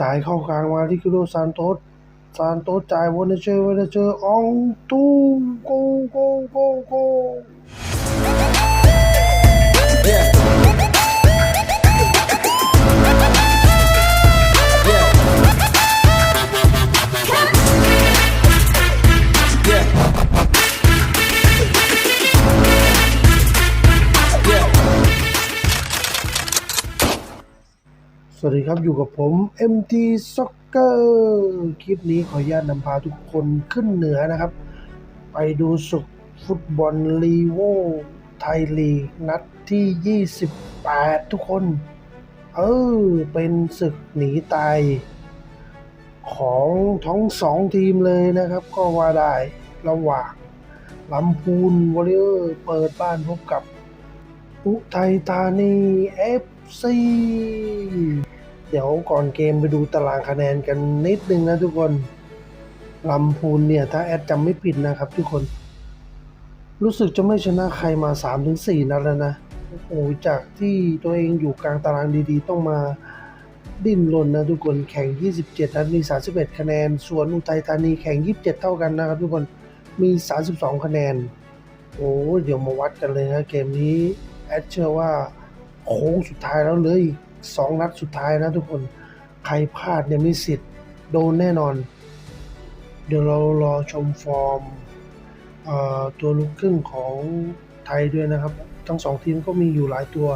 จ่ายเข้ากลางมาที่คิโดซานโตสซานโตสจ่ายวอนาเชอร์วอนาเชอร์อองตูโกโกโกโก Yeah. สวัสดีครับอยู่กับผม MT Soccer คลิปนี้ขออนุญาตนำพาทุกคนขึ้นเหนือนะครับ ไปดูศึกฟุตบอลลีโวไทยลีกนัดที่ 28 ทุกคน เออ เป็นศึกหนีตาย ของทั้งสองทีมเลยนะครับ ก็ว่าได้ระหว่างลำพูนวอริเออร์เปิดบ้านพบกับอุทัยธานี FC เดี๋ยวก่อนเกมไปดูตารางคะแนนกันนิดนึงนะทุกคนลำพูนเนี่ย ถ้าแอดจำไม่ผิดนะครับทุกคน รู้สึกจะไม่ชนะใครมา 3-4 นัดแล้วนะ โอ้โหจากที่ตัวเองอยู่กลางตารางดีๆ ต้องมาดิ้นรนนะทุกคนแข่ง 27 นัดมี 31 คะแนน ส่วนอุทัยธานีแข่ง 27 เท่ากันนะครับทุกคนมี 32 คะแนน โอ้เดี๋ยวมาวัดกันเลยนะเกมนี้ แอดเชื่อว่า โค้งสุดท้ายแล้วเหลยอีกสองนัดสุดท้ายนะทุกคนใครพลาดเนี่ยมีสิทธิ์โดนแน่นอน เดี๋ยวเรารอชมฟอร์มตัวลูกครึ่งของไทยด้วยนะครับ ทั้งสองทีมก็มีอยู่หลายตัว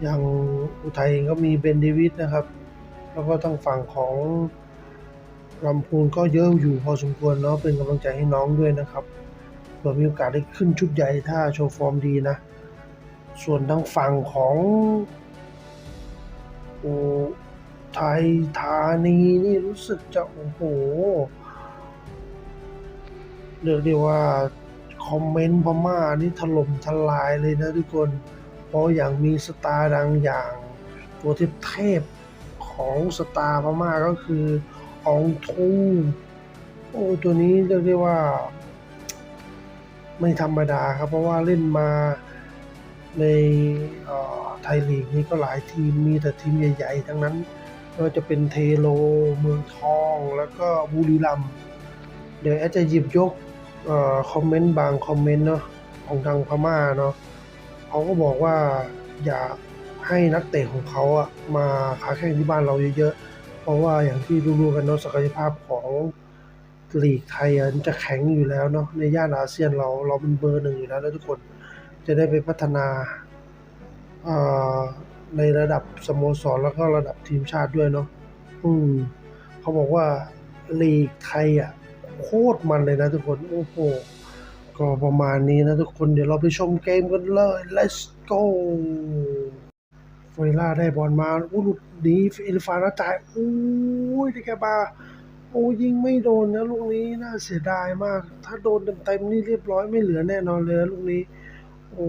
อย่างอุทัยเองก็มีเบนเดวิดนะครับ แล้วก็ทางฝั่งของลำพูนก็เยอะอยู่พอสมควรเนาะเป็นกำลังใจให้น้องด้วยนะครับเผื่อมีโอกาสได้ขึ้นชุดใหญ่ถ้าโชว์ฟอร์มดีนะ ส่วนทางฝั่งของอุทัยธานีนี่รู้สึกจะโอ้โหเรียกได้ว่า คอมเมนต์พม่านี่ถล่มทลายเลยนะทุกคน เพราะอย่างมีสตาร์ดังอย่างตัวเทพเทพของสตาร์พม่าก็คืออองทูโอ้ตัวนี้เรียกได้ว่า ไม่ธรรมดาครับ เพราะว่าเล่นมา ในไทยลีกนี้ก็หลายทีมมีแต่ทีมใหญ่ๆ ทั้งนั้นไม่ว่าจะเป็นเทโลเมืองทองแล้วก็บุรีรัมย์เดี๋ยวแอดจะหยิบยกอคอมเมนต์บางคอมเมนต์เนาะของทางพม่าเนาะเขาก็บอกว่าอยากให้นักเตะของเขาอะมาค้าแข่งที่บ้านเราเยอะๆ เพราะว่าอย่างที่รู้ๆกันเนาะศักยภาพของลีกไทยจะแข็งอยู่แล้วเนาะในย่านอาเซียนเราเราเป็นเบอร์หนึ่งอยู่แล้วนะทุกคน จะได้ไปพัฒนาเอ่อในระดับสโมสรแล้วก็ระดับทีมชาติด้วยเนาะอืมเขาบอกว่าลีกไทยอะโคตรมันเลยนะทุกคน โอ้โห ก็ประมาณนี้นะทุกคนเดี๋ยวเราไปชมเกมกันเลย let's go เฟล่าได้บอลมาอู้หลุดหนีเอลิฟานแล้วจ่ายโอ้ยได้แค่บาโอ้ยิงไม่โดนนะลูกนี้น่าเสียดายมาก ถ้าโดนเต็มๆนี่เรียบร้อยไม่เหลือแน่นอนเลยนะลูกนี้ โอ้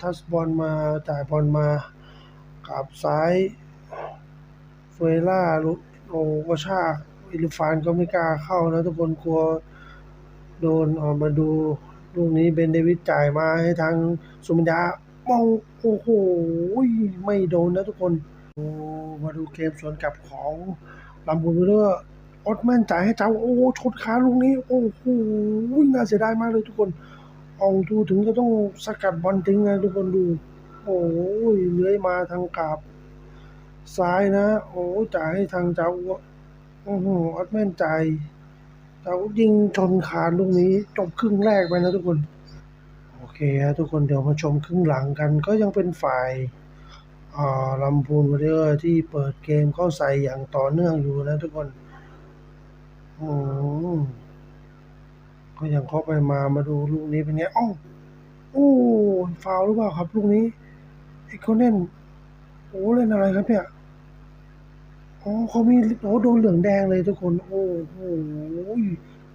ทัสบอลมาจ่ายบอลมากับซ้ายเฟล่าลุโอ้กระชากอิลฟานก็ไม่กล้าเข้านะทุกคนกลัวโดนออกมาดูลูกนี้เบนเดวิดจ่ายมาให้ทางสุมัญญามองโอ้โหไม่โดนนะทุกคนมาดูเกมสวนกลับของลำพูนเรือออตแมนจ่ายให้เจ้าโอ้ชดขาลูกนี้ โอ้โหน่าเสียดายมากเลยทุกคน อองดูถึงก็ต้องสกัดบอลทิ้งนะทุกคนดู โอ้ยเลื้อยมาทางกราบ ซ้ายนะ โอ้จ่ายให้ทางเจ้าโอ้โหอัดแม่นใจเจ้ายิงชนคานลูกนี้จบครึ่งแรกไปนะทุกคน โอเคฮะทุกคนเดี๋ยวมาชมครึ่งหลังกัน ก็ยังเป็นฝ่ายลำพูนวอริเออร์ที่เปิดเกมเข้าใส่อย่างต่อเนื่องอยู่นะทุกคน อืม ก็ยังเข้าไปมามาดูลูกนี้เป็นไงอ้าวโอ้ฟาวหรือเปล่าครับ ลูกนี้ไอ้เขาเล่นโอ้เล่นอะไรครับเนี่ยอ๋อเขามีโอ้โดนเหลืองแดงเลยทุกคน โอ้โห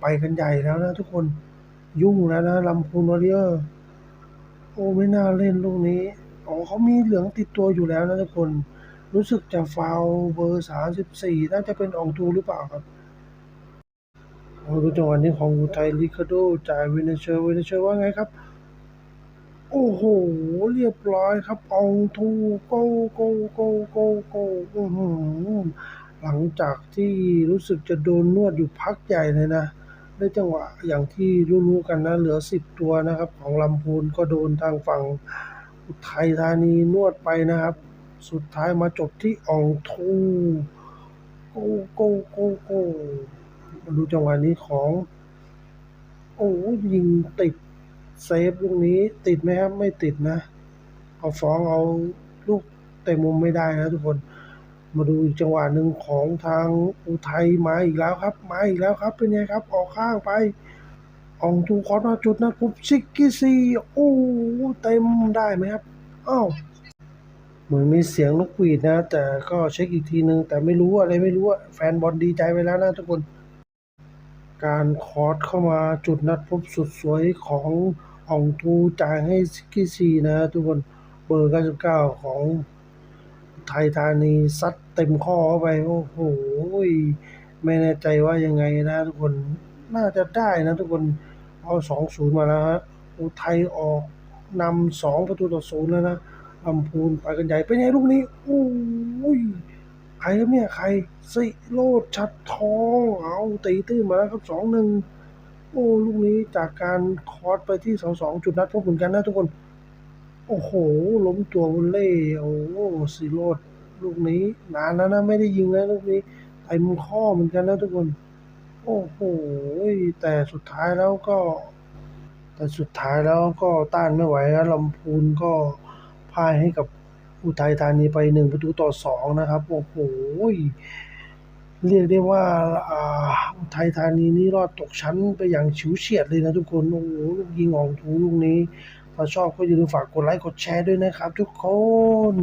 ไปกันใหญ่แล้วนะ ทุกคนยุ่งแล้วนะลำพูนวอริเออร์โอ้ไม่น่าเล่นลูกนี้อ๋อเขามีเหลืองติดตัวอยู่แล้วนะทุกคน รู้สึกจะฟาวเบอร์สามสิบสี่น่าจะเป็นอองตูหรือเปล่าครับ ดูจังหวะนี้ของอุทัยลิคาโดจ่ายเวเนเชอร์เวเนเชอร์ว่าไงครับ โอ้โห เรียบร้อยครับอองทูโกโกโกโกโกอื้อหือลลังจากที่รู้สึกจะโดนนวดอยู่พักใหญ่เลยนะได้จังหวะอย่างที่รู้ๆกันนะ เหลือสิบตัวนะครับ ของลำพูนก็โดนทางฝั่งอุทัยธานีนวดไปนะครับ สุดท้ายมาจบที่อองทูโกโกโกโก ดูจังหวะนี้ของ โอ้ยิงติดเซฟลูกนี้ติดไหมครับ ไม่ติดนะ เอาฟ้องเอาลูกเตะมุมไม่ได้นะทุกคน มาดูอีกจังหวะหนึ่งของทางอุทัยมาอีกแล้วครับ มาอีกแล้วครับ เป็นไงครับ ออกข้างไปอองทูคอร์นาจุดนะปุ๊บซิกกี้ซีโอ้เต็มได้ไหมครับอ้าวเหมือนมีเสียงนกหวีดนะ แต่ก็เช็คอีกทีนึง แต่ไม่รู้อะไรไม่รู้แฟนบอลดีใจไปแล้วนะทุกคน การคอร์สเข้ามาจุดนัดพบสุดสวยของอองทูจ่ายให้ซิกกี้ซีนะทุกคนเบอร์ 99 ของไทยธานีซัดเต็มข้อเข้าไป โอ้โห ไม่แน่ใจว่ายังไงนะทุกคนน่าจะได้นะทุกคนเอา2-0มาแล้วฮะอุทัยออกนำ2ประตูต่อศูนย์แล้วนะลำพูนไปกันใหญ่เป็นไงลูกนี้ โอ้ย ใครครับเนี่ย ใครสิโรดชัดทองเอาตีตื้นมาแล้วครับสองหนึ่งโอ้ลูกนี้จากการคอร์สไปที่สองสองจุดนัดพบเหมือนกันนะทุกคน โอ้โห ล้มตัววอลเล่โอ้สิโรดลูกนี้นานแล้วนะไม่ได้ยิงแล้วลูกนี้เต็มข้อเหมือนกันนะทุกคน โอ้โหแต่สุดท้ายแล้วก็ แต่สุดท้ายแล้วก็ต้านไม่ไหวแล้วลำพูนก็พ่ายให้กับ อุทัยธานีไปหนึ่งประตูต่อสองนะครับ โอ้โหเรียกได้ว่าอ่าอุทัยธานีนี่รอดตกชั้นไปอย่างฉิวเฉียดเลยนะทุกคน โอ้โหลูกยิงของทูลูกนี้ ถ้าชอบก็อย่าลืมฝากกดไลค์กดแชร์ด้วยนะครับทุกคน